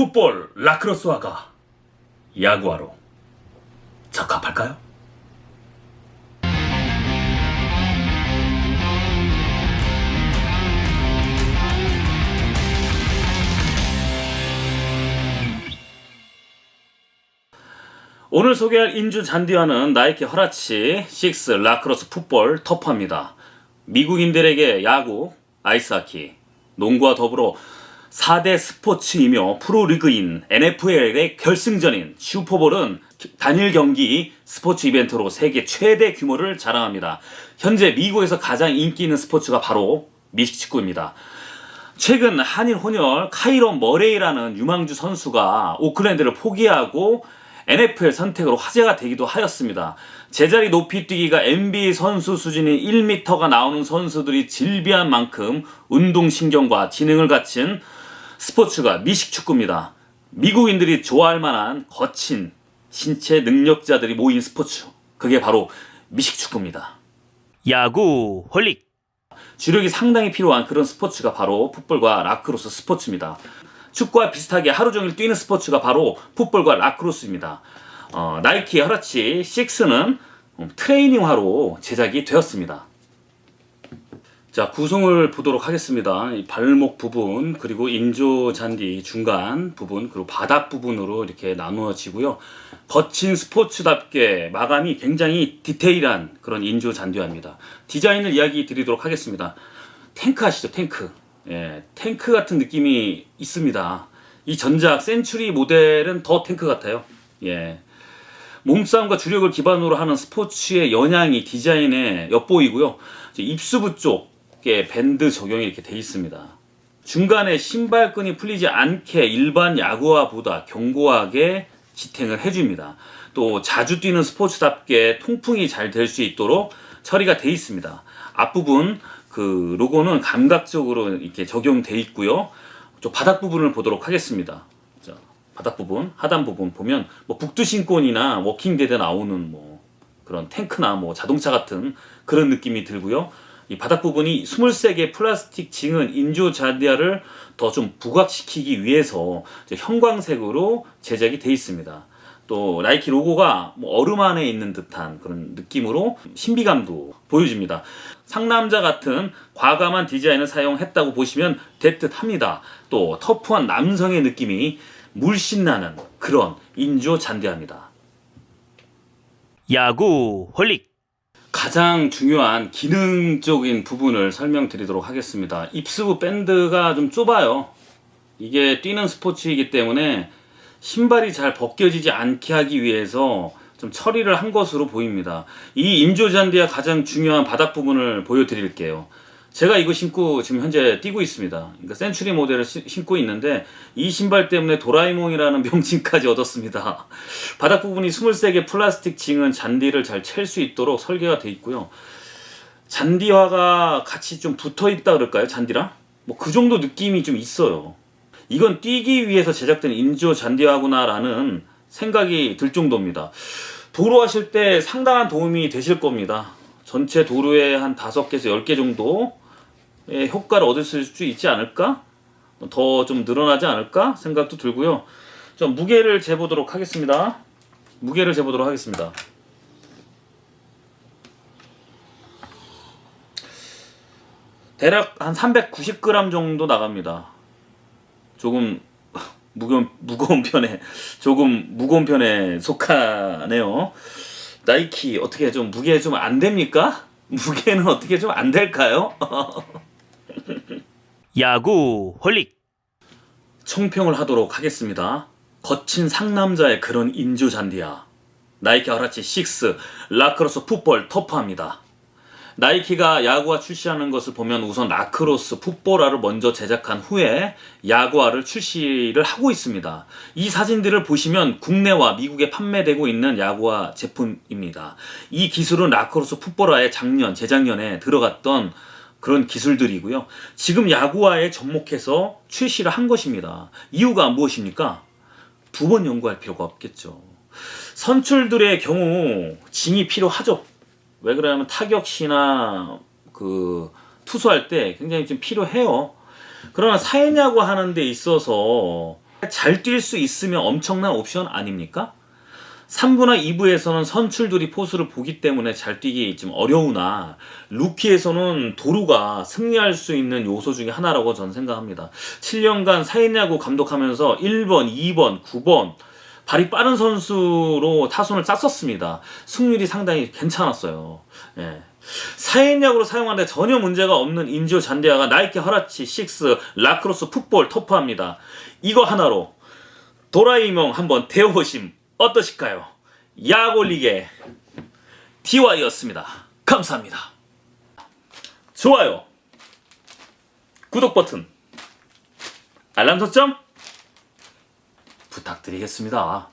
풋볼 라크로스화가 야구화로 적합할까요? 오늘 소개할 인주 잔디화는 나이키 허라치 6 라크로스 풋볼 터프입니다. 미국인들에게 야구, 아이스하키, 농구와 더불어 4대 스포츠이며 프로리그인 NFL의 결승전인 슈퍼볼은 단일 경기 스포츠 이벤트로 세계 최대 규모를 자랑합니다. 현재 미국에서 가장 인기 있는 스포츠가 바로 미식축구입니다. 최근 한일 혼혈 카이런 머레이라는 유망주 선수가 오클랜드를 포기하고 NFL 선택으로 화제가 되기도 하였습니다. 제자리 높이 뛰기가 NBA 선수 수준인 1m가 나오는 선수들이 질비한 만큼 운동신경과 지능을 갖춘 스포츠가 미식축구입니다. 미국인들이 좋아할 만한 거친 신체 능력자들이 모인 스포츠. 그게 바로 미식축구입니다. 야구 홀릭 주력이 상당히 필요한 그런 스포츠가 바로 풋볼과 라크로스 스포츠입니다. 축구와 비슷하게 하루 종일 뛰는 스포츠가 바로 풋볼과 라크로스입니다. 어, 나이키 허라치 6는 트레이닝화로 제작이 되었습니다. 자, 구성을 보도록 하겠습니다. 이 발목 부분, 그리고 인조 잔디 중간 부분, 그리고 바닥 부분으로 이렇게 나누어지고요. 거친 스포츠답게 마감이 굉장히 디테일한 그런 인조 잔디화입니다. 디자인을 이야기 드리도록 하겠습니다. 탱크 아시죠? 탱크. 예, 탱크 같은 느낌이 있습니다. 이 전작 센츄리 모델은 더 탱크 같아요. 예. 몸싸움과 주력을 기반으로 하는 스포츠의 영향이 디자인에 엿보이고요. 입수부 쪽 에 밴드 적용이 이렇게 돼 있습니다. 중간에 신발끈이 풀리지 않게 일반 야구화보다 견고하게 지탱을 해줍니다. 또 자주 뛰는 스포츠답게 통풍이 잘 될 수 있도록 처리가 돼 있습니다. 앞부분 그 로고는 감각적으로 이렇게 적용돼 있고요. 저 바닥 부분을 보도록 하겠습니다. 자, 바닥 부분, 하단 부분 보면 뭐 북두신권이나 워킹 데드에 나오는 뭐 그런 탱크나 뭐 자동차 같은 그런 느낌이 들고요. 이 바닥 부분이 23개 플라스틱 징은 인조 자디아를 더 좀 부각시키기 위해서 형광색으로 제작이 돼 있습니다. 또 나이키 로고가 뭐 얼음 안에 있는 듯한 그런 느낌으로 신비감도 보여줍니다. 상남자 같은 과감한 디자인을 사용했다고 보시면 될 듯합니다. 또 터프한 남성의 느낌이 물씬 나는 그런 인조 잔디합니다. 야구 홀릭 가장 중요한 기능적인 부분을 설명드리도록 하겠습니다. 입수부 밴드가 좀 좁아요. 이게 뛰는 스포츠이기 때문에 신발이 잘 벗겨지지 않게 하기 위해서 좀 처리를 한 것으로 보입니다. 이 인조잔디의 가장 중요한 바닥 부분을 보여드릴게요. 제가 이거 신고 지금 현재 뛰고 있습니다. 그러니까 센츄리 모델을 시- 신고 있는데 이 신발 때문에 도라이몽이라는 명칭까지 얻었습니다. 바닥 부분이 23개 플라스틱 징은 잔디를 잘 챌 수 있도록 설계가 돼 있고요. 잔디화가 같이 좀 붙어 있다 그럴까요? 잔디랑? 뭐 그 정도 느낌이 좀 있어요. 이건 뛰기 위해서 제작된 인조 잔디화구나라는 생각이 들 정도입니다. 도로 하실 때 상당한 도움이 되실 겁니다. 전체 도로에 한 5개에서 10개 정도의 효과를 얻을 수 있지 않을까? 더 좀 늘어나지 않을까? 생각도 들고요. 좀 무게를 재보도록 하겠습니다. 무게를 재보도록 하겠습니다. 대략 한 390g 정도 나갑니다. 조금 무거운 무거운 편에 조금 무거운 편에 속하네요. 나이키 어떻게 좀 무게 좀 안 됩니까? 무게는 어떻게 좀 안 될까요? 야구 홀릭 총평을 하도록 하겠습니다. 거친 상남자의 그런 인조 잔디야. 나이키 아라치 6 라크로스 풋볼 터프합니다. 나이키가 야구화 출시하는 것을 보면 우선 라크로스 풋볼화를 먼저 제작한 후에 야구화를 출시를 하고 있습니다. 이 사진들을 보시면 국내와 미국에 판매되고 있는 야구화 제품입니다. 이 기술은 라크로스 풋볼화에 작년, 재작년에 들어갔던 그런 기술들이고요. 지금 야구화에 접목해서 출시를 한 것입니다. 이유가 무엇입니까? 두 번 연구할 필요가 없겠죠. 선출들의 경우 징이 필요하죠. 왜 그러냐면 타격 시나 그 투수할 때 굉장히 좀 필요해요. 그러나 사회야구 하는 데 있어서 잘 뛸 수 있으면 엄청난 옵션 아닙니까? 3부나 2부에서는 선출들이 포수를 보기 때문에 잘 뛰기 좀 어려우나 루키에서는 도루가 승리할 수 있는 요소 중에 하나라고 저는 생각합니다. 7년간 사인야구 감독하면서 1번, 2번, 9번 발이 빠른 선수로 타선을 짰었습니다. 승률이 상당히 괜찮았어요. 예. 사인약으로 사용하는데 전혀 문제가 없는 인지오 잔디아가 나이키 허라치, 식스, 라크로스 풋볼 터프합니다. 이거 하나로 도라이몽 한번 태워보심 어떠실까요? 약올리게 DY였습니다. 감사합니다. 좋아요, 구독 버튼, 알람 설정 부탁드리겠습니다.